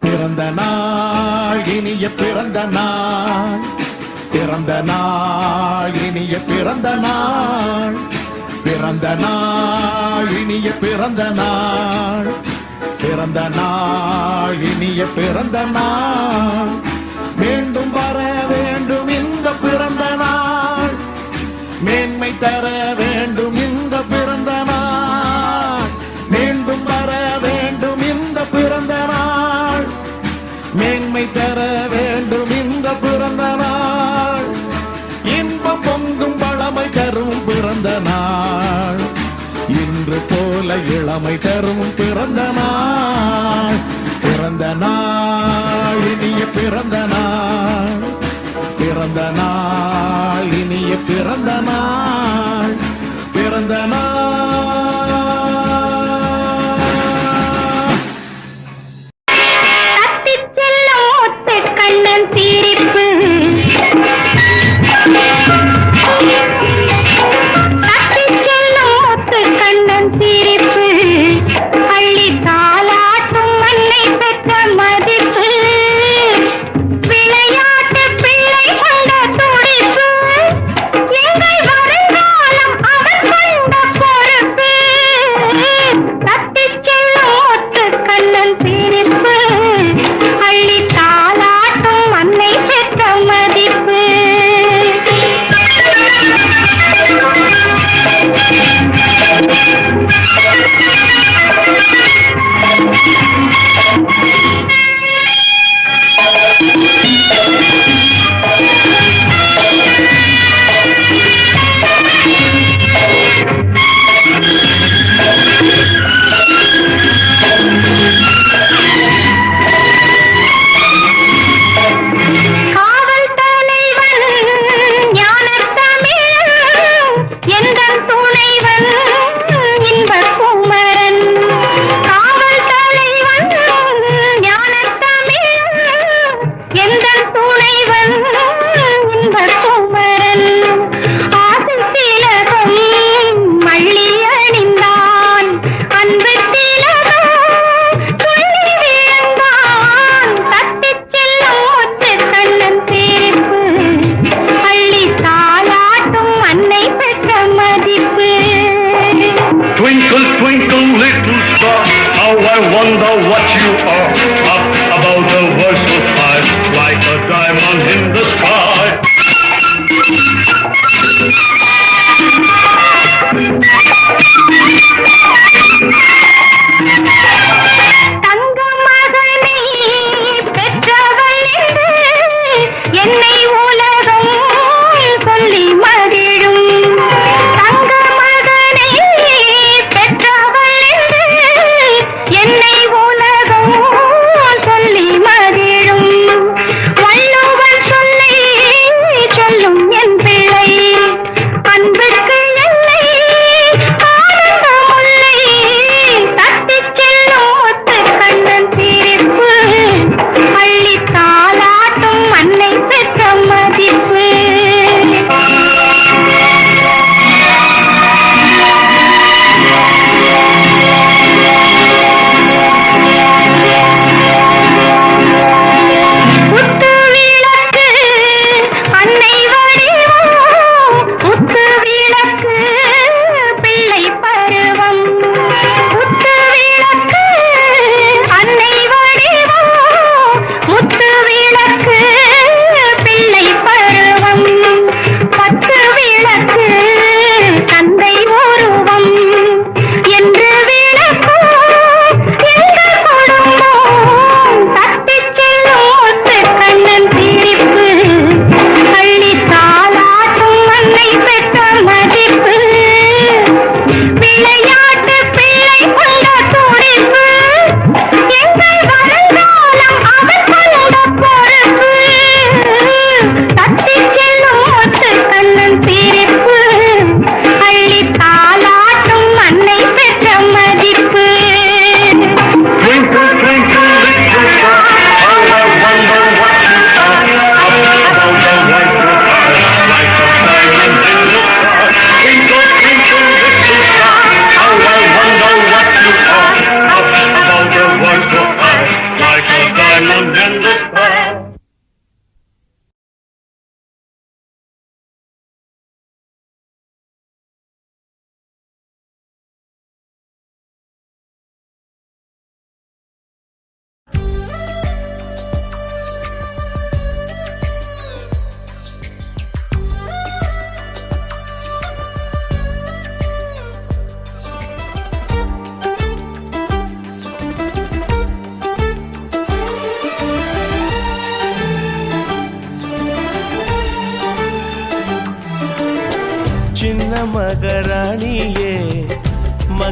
பிறந்த நாள் இனிய பிறந்த நாள். பிறந்த நாள் இனிய பிறந்த நாள். பிறந்த நாள் இனிய பிறந்த நாள். பிறந்த நாள் இனிய பிறந்த நாள். மீண்டும் வரவே மேன்மை தர வேண்டும் இந்த பிறந்த நாள். இன்பம் பொங்கும் பழமை தரும் பிறந்த நாள். இன்று போல இளமை தரும் பிறந்த நாள். பிறந்த நாள் இனிய பிறந்த நாள். பிறந்த நாள் இனிய பிறந்த நாள். பிறந்த நாள். Kannan wonder what you are. Up above the so high, like a diamond in the sky.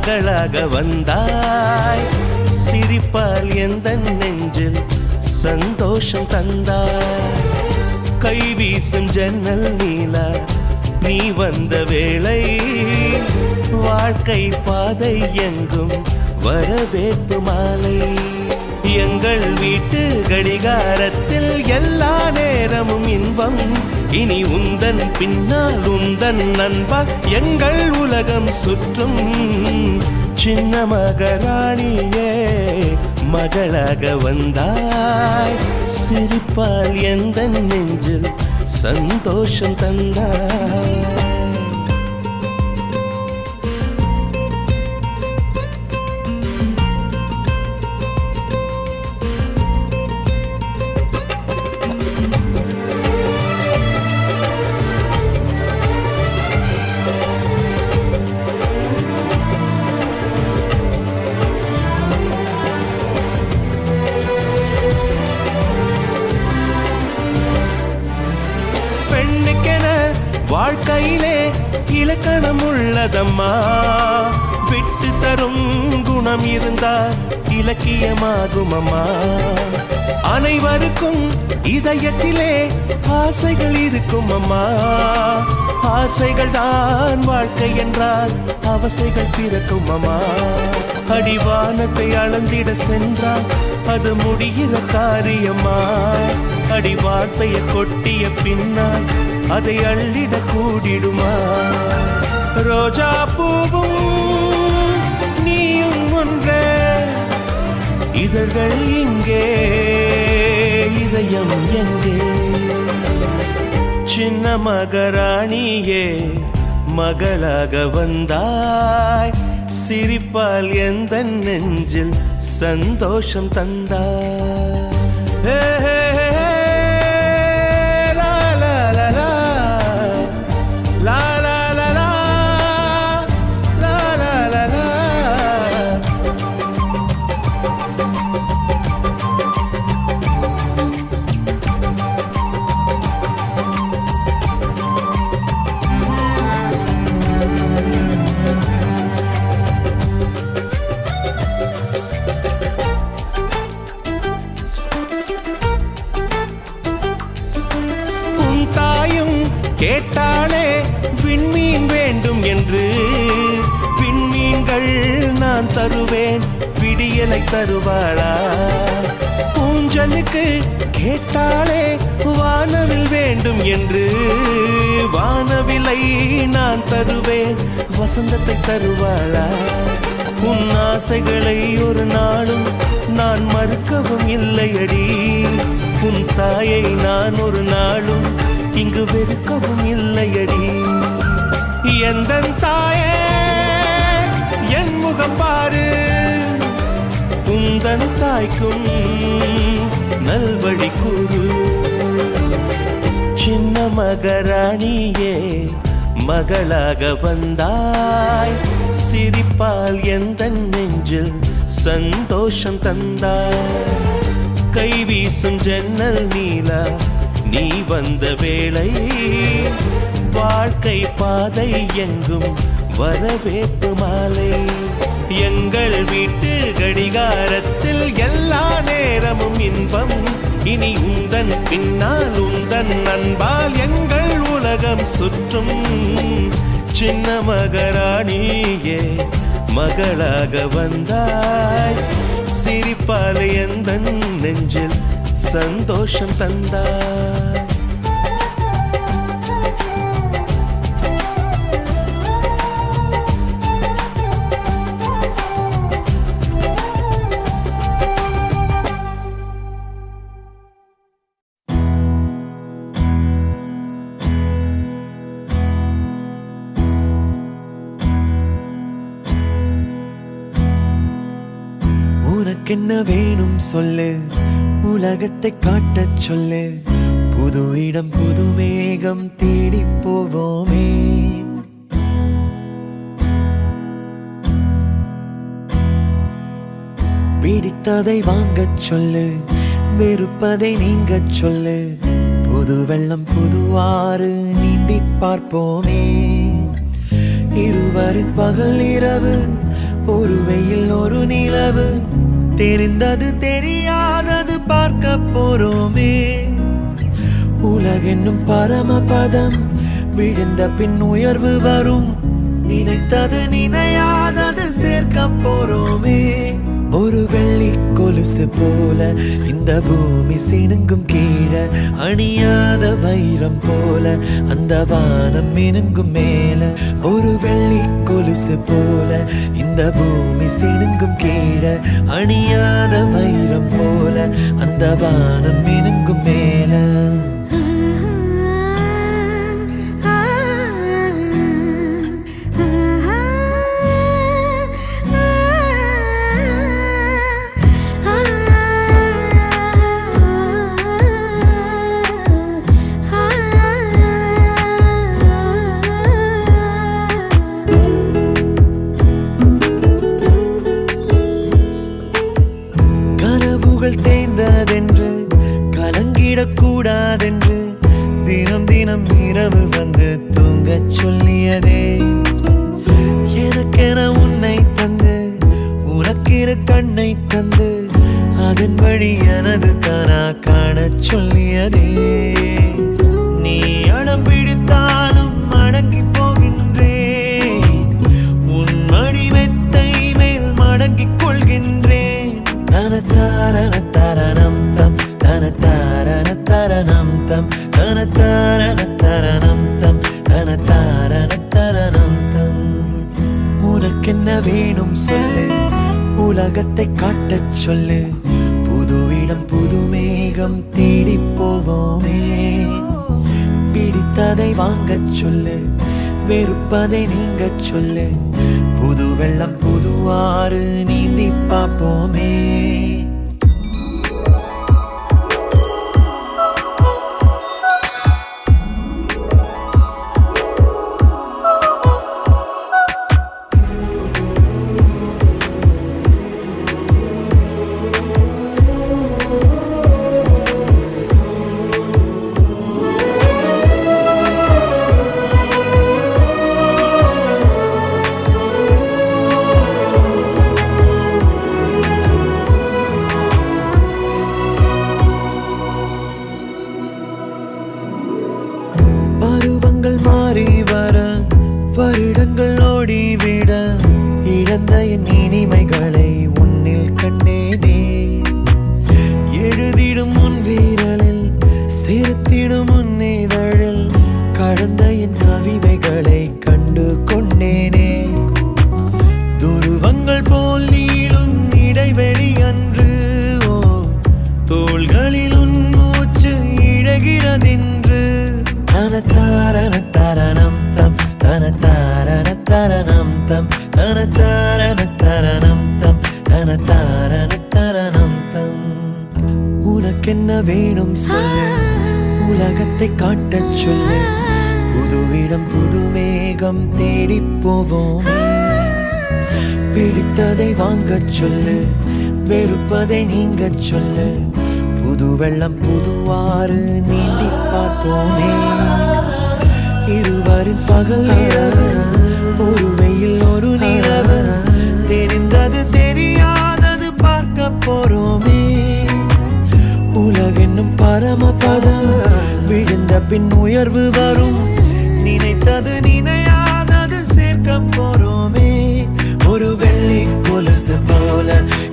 மகளாக வந்தாய். சிரிப்பால் எந்த நெஞ்சில் சந்தோஷம் தந்தாய். கை வீசும் ஜன்னல் நீலா நீ வந்த வேளை. வாழ்க்கை பாதை எங்கும் வரவேற்பு மாலை. எங்கள் வீட்டு கடிகாரத்தில் எல்லா நேரமும் இன்பம். இனி உந்தன் பின்னால் உந்தன் நண்பால் எங்கள் உலகம் சுற்றும். சின்ன மகராணியே மகளாக வந்தாய். சிரிப்பால் எந்த நெஞ்சில் சந்தோஷம் தந்தாய். வாழ்க்கையிலே இலக்கணம் உள்ளதம்மா விட்டு தரும் குணம் இருந்தால் இலக்கியமாகும் அம்மா அனைவருக்கும் இதயத்திலே ஆசைகள் இருக்கும் அம்மா ஆசைகள் தான் வாழ்க்கை என்றால் அவசைகள் பிறக்கும் அம்மா அடிவானத்தை அளந்திட சென்றால் அது முடிகிற காரியமா அடி வார்த்தைய கொட்டிய பின்னால் அதை அள்ளிட கூடிடுமா? ரோஜா பூவும் நீயும் ஒன்றே. இதழ்கள் இங்கே இதயம் எங்கே? சின்ன மகராணியே மகளாக வந்தாய். சிரிப்பால் எந்த நெஞ்சில் சந்தோஷம் தந்தாய்? நான் தருவேன் விடியலை தருவாளா? ஊஞ்சலுக்கு கேட்டாளே வானவில் வேண்டும் என்று. வானவிலை நான் தருவேன் வசந்தத்தை தருவாளா? உன் ஆசைகளை ஒரு நாளும் நான் மறுக்கவும் இல்லையடி. உன் தாயை நான் ஒரு நாளும் இங்கு வெறுக்கவும் இல்லையடி. எந்த தாயே தன் தாய்க்கும் நல்வழி கூறு சின்ன மகராணியே மகளாக வந்தாய். சிரிப்பால் எந்த நெஞ்சில் சந்தோஷம் தந்தாய். கை வீசும் ஜன்னல் நீலா நீ வந்த வேளை. வாழ்க்கை பாதை எங்கும் வரவேற்பு மாலை. எங்கள் வீட்டு கடிகாரத்தில் எல்லா நேரமும் இன்பம். இனி உந்தன் பின்னால் உந்தன் அன்பால் எங்கள் உலகம் சுற்றும். சின்ன மகராணியே மகளாக வந்தாய். சிரிப்பால் எந்த நெஞ்சில் சந்தோஷம் தந்தாய். உனக்கென்ன வேணும் சொல்லு. உலகத்தை காட்டச் சொல்லு. புது இடம் புது மேகம் தேடி போவோமே. பிடித்ததை வாங்கச் சொல்லு. வெறுப்பதை நீங்கச் சொல்லு. புது வெள்ளம் புது ஆறு நீந்தி பார்ப்போமே. இருவரின் பகல் இரவு ஒரு வெயில் ஒரு நிலவு. தெரிந்தது தெரியாதது பார்க்க போறோமே. உலகென்னும் பரமபதம் விழுந்த பின் உயர்வு வரும். நினைத்தது நினையாதது சேர்க்க போறோமே. ஒரு வெள்ளி கொலுசு போல இந்த பூமி சினுங்கும் கீழே அணியாத வைரம் போல அந்த வானம் மினுங்கும் மேல. ஒரு வெள்ளி கொலுசு போல இந்த பூமி சினுங்கும் கீழே அணியாத வைரம் போல அந்த வானம் மினுங்கும் மேல. பிடித்ததை வாங்க சொல்லு வெறுப்பதை நீங்க சொல்லு. புது வெள்ளம் புது ஆறு நீந்தி பார்ப்போமே. வேணும் சொல்ல உலகத்தை காட்டச் சொல்ல. புது இடம் புது மேகம் தேடி போவோம். பிடித்ததை வாங்கச் சொல்லு வெறுப்பதை நீங்கச் சொல்லு. புது வெள்ளம் புதுவாறு ஆறு பார்ப்போமே. இருவரின் பகல் இரவு ஒரு வெயில் ஒரு நிலவு. தெரிந்தது தெரியாதது பார்க்க போறோமே. உலகென்னும் பரமபதம் விழுந்த பின் உயர்வு வரும். நினைத்தது நினையாதது சேர்க்க போறோமே. ஒரு வெள்ளி கொலுசு போல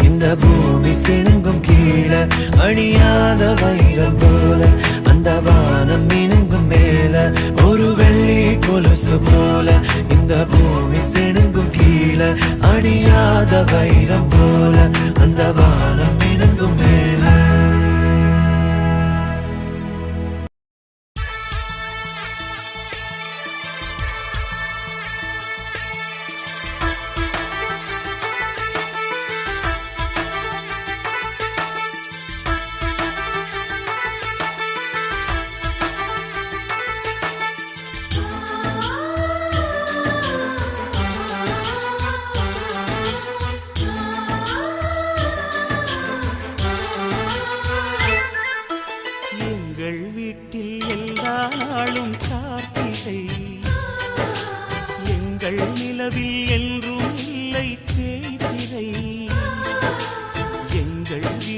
இந்த பூமி சிணுங்கும் கீழே அணியாத வைரம் போல அந்த வானம் மினுங்கும் மேல. ஒரு வெள்ளி கொலுசு போல இந்த பூமி சிணுங்கும் கீழே அணியாத வைரம் போல அந்த வானம் மினுங்கும் மேல.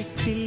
உள்ளத்தில்